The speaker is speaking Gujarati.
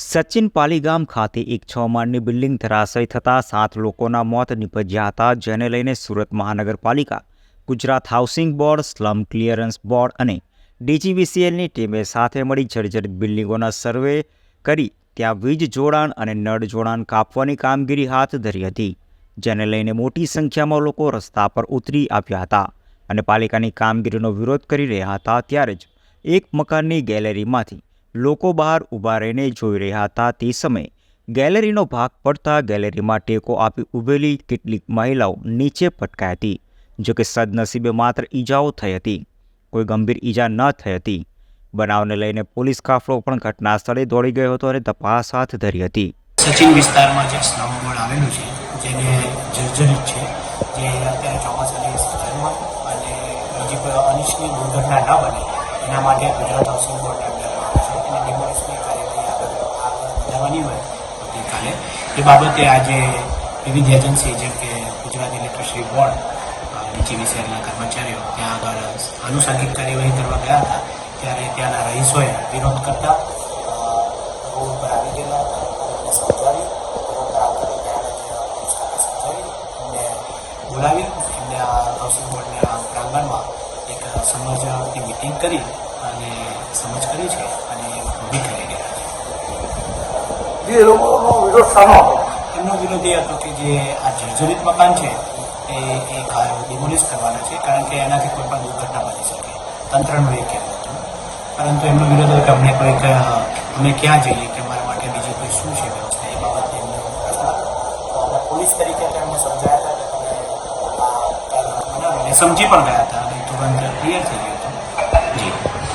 સચિન પાલીગામ ખાતે એક છ માળની બિલ્ડિંગ ધરાશય થતાં સાત લોકોના મોત નિપજ્યા હતા, જેને લઈને સુરત મહાનગરપાલિકા, Gujarat housing board, slum clearance board અને ડીજીવીસીએલની ટીમે સાથે મળી જર્જરિત બિલ્ડિંગોના સર્વે કરી ત્યાં વીજ જોડાણ અને નળ જોડાણ કાપવાની કામગીરી હાથ ધરી હતી, જેને લઈને મોટી સંખ્યામાં લોકો રસ્તા પર ઉતરી આવ્યા હતા અને પાલિકાની કામગીરીનો વિરોધ કરી રહ્યા હતા, ત્યારે જ એક મકાનની ગેલેરીમાંથી લોકો બહાર ઊભા રહીને જોઈ રહ્યા હતા તે સમયે ગેલેરીનો ભાગ પડતા ગેલેરીમાં ટેકો આપી ઊભેલી કેટલીક મહિલાઓ નીચે પટકાઈ હતી જોકે સદનસીબે માત્ર ઈજાઓ થઈ હતી, કોઈ ગંભીર ઈજા ન થઈ હતી. બનાવને લઈને પોલીસ કાફલો પણ ઘટના સ્થળે દોડી ગયો હતો અને તપાસ હાથ ધરી હતી. સચિન વિસ્તારમાં જે સ્લમ આવેલું છે, જેને જર્જરિત છે, જે અત્યારે ચોમાસાની સિઝનમાં અને હજી કોઈ અનિચ્છનીય દુર્ઘટના ન બને, એના માટે ગુજરાત હાઉસિંગ બોર્ડને આવતીકાલે એ બાબતે આજે વિવિધ એજન્સી, જેમ કે ગુજરાત ઇલેક્ટ્રિસિટી બોર્ડ ડીજીવીસીએલના કર્મચારીઓ ત્યાં આગળ આનુષંગિક કાર્યવાહી કરવા ગયા હતા. ત્યારે ત્યાંના રહીશોએ વિરોધ કરતા આવી ગયેલા બોલાવી એમને આ હાઉસિંગ બોર્ડના પ્રાંગણમાં એક સમજની મિટિંગ કરી અને સમજ કરી છે અને ઊભી કરી ગયા છે. વિરોધ હતો. એમનો વિરોધ એ હતો કે જે આ જર્જરિત મકાન છે, એ એ ડિમોલિશ કરવાના છે, કારણ કે એનાથી કોઈ પણ દુર્ઘટના બની શકે. તંત્રનું એ કહેવું હતું. પરંતુ એમનો વિરોધ હતો કે અમને કોઈક અમે ક્યાં જઈએ કે મારા માટે બીજી કોઈ શું છે વ્યવસ્થા? એ બાબતે એમને પોલીસ તરીકે એમને સમજાયા હતા કે સમજી પણ ગયા હતા અને તુરંત ક્લિયર થઈ ગયું.